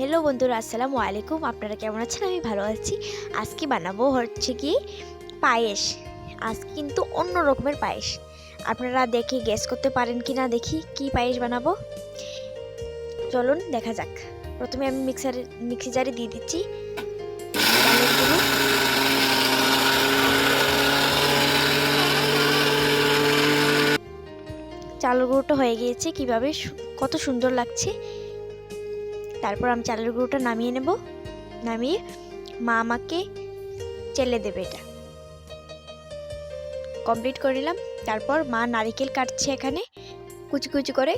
Hello বন্ধুরা, আসসালামু আলাইকুম। আপনারা কেমন আছেন? আমি ভালো আছি। আজকে বানাবো হচ্ছে কি পায়েস। আজকে কিন্তু অন্য রকমের পায়েস। আপনারা দেখে গেস করতে পারেন কি না দেখি কি পায়েস বানাবো। চলুন, দেখা যাক। প্রথমে আমি মিক্সারে মিক্সি জারে দিয়ে দিচ্ছি। চালের গুঁড়োটা হয়ে গিয়েছে। কীভাবে কত সুন্দর লাগছে। তারপর আমি চালের গুঁড়োটা নামিয়ে নেব। নামিয়ে মা আমাকে চেলে দেবে এটা। কমপ্লিট করে নিলাম। তারপর মা নারিকেল কাটছে এখানে, কুচি কুচি করে।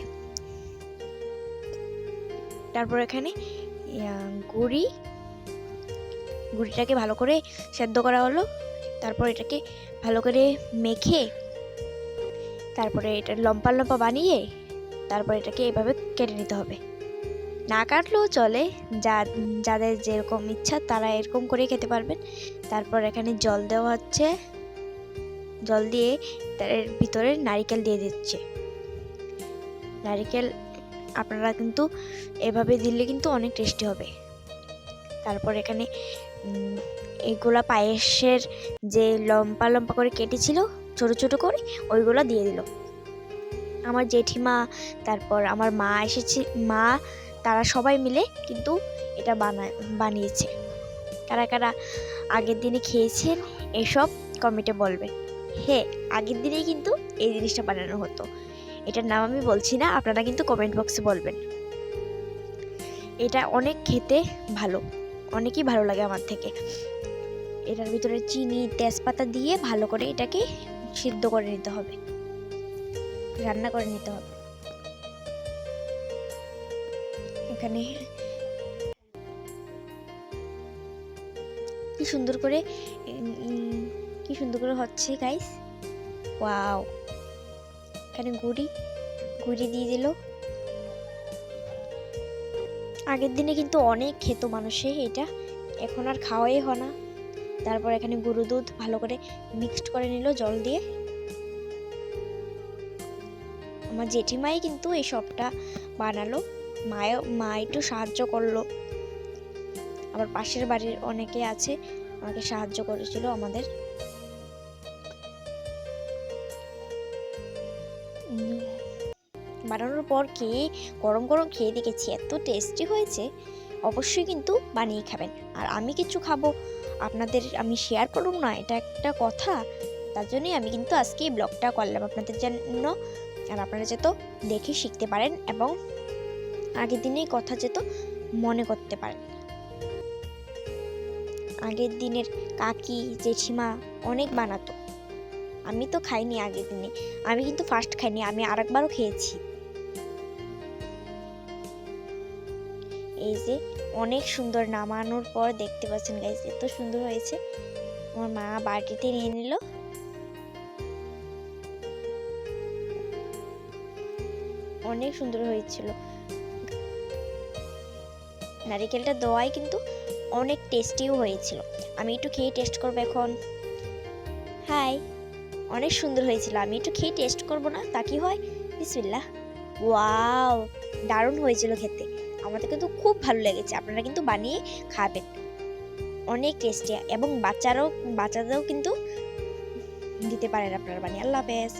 তারপর এখানে গুড়ি। গুড়িটাকে ভালো করে সেদ্ধ করা হলো। তারপর এটাকে ভালো করে মেখে, তারপরে এটা লম্পা লম্পা বানিয়ে, তারপর এটাকে এভাবে কেটে নিতে হবে। না কাটলেও চলে। যা, যাদের যেরকম ইচ্ছা তারা এরকম করে খেতে পারবেন। তারপর এখানে জল দেওয়া হচ্ছে। জল দিয়ে তার ভিতরে নারিকেল দিয়ে দিচ্ছে। নারিকেল আপনারা কিন্তু এভাবে দিলে কিন্তু অনেক টেস্টি হবে। তারপর এখানে এগুলা পায়েসের যে লম্পা লম্পা করে কেটেছিল ছোট ছোট করে, ওইগুলো দিয়ে দিল। আমার জেঠিমা, তারপর আমার মা এসেছে, মা তারা সবাই মিলে কিন্তু এটা বানায় বানিয়েছে। কারা কারা আগের দিনে খেয়েছেন এসব কমেন্টে বলবেন হ্যাঁ আগের দিনেই কিন্তু এই জিনিসটা বানানো হতো। এটার নাম আমি বলছি না, আপনারা কিন্তু কমেন্ট বক্সে বলবেন। এটা অনেক খেতে ভালো, অনেকই ভালো লাগে আমার থেকে। এটার ভিতরে চিনি, তেজপাতা দিয়ে ভালো করে এটাকে সিদ্ধ করে নিতে হবে। রান্না করে নিতে হবে। এখানে। কি সুন্দর করে কি সুন্দর করে হচ্ছে গাইস ওয়াও এখানে গুড়ি গুড়ি দিয়ে দিল। আগের দিনে কিন্তু অনেক খেত মানুষে এটা, এখন আর খাওয়াই হয় না। তারপর এখানে গরু দুধ ভালো করে মিক্সড করে নিল, জল দিয়ে। আমার জেঠিমাই কিন্তু এই সবটা বানালো। মায়ও মা একটু সাহায্য করল। আবার পাশের বাড়ির অনেকে আছে, আমাকে সাহায্য করেছিল আমাদের। বানানোর পর খেয়ে, গরম গরম খেয়ে দেখেছি, এত টেস্টি হয়েছে। অবশ্যই কিন্তু বানিয়ে খাবেন। আর আমি কিছু খাব, আপনাদের আমি শেয়ার করব না, এটা একটা কথা। তার জন্যই আমি কিন্তু আজকে এই ব্লগটা করলাম, আপনাদের জন্য। আর আপনারা যেত দেখে শিখতে পারেন এবং আগের দিনেই কথা যেত, মনে করতে পারেন আগের দিনের কাকি, জেঠিমা অনেক বানাতো। আমি তো খাইনি আগের দিনে। আমি কিন্তু ফার্স্ট খাইনি, আমি আরেকবারও খেয়েছি। এই যে অনেক সুন্দর নামানোর পর দেখতে পাচ্ছেন গাইজ এত সুন্দর হয়েছে। আমার মা বাটিতে নিয়ে নিল। অনেক সুন্দর হয়েছিল। নারিকেলটা দেওয়াই কিন্তু অনেক টেস্টিও হয়েছিল। আমি একটু খেয়ে টেস্ট করব এখন। হাই অনেক সুন্দর হয়েছিল। আমি একটু খেয়ে টেস্ট করব না? তা কি হয়? বিসমিল্লাহ। ওয়াও দারুণ হয়েছিল খেতে। আমাদের কিন্তু খুব ভালো লেগেছে। আপনারা কিন্তু বানিয়ে খাবেন। অনেক টেস্টি এবং বাচ্চারাও, বাচ্চাদেরও কিন্তু দিতে পারেন আপনারা বানিয়ে। আল্লাহ হাফেজ।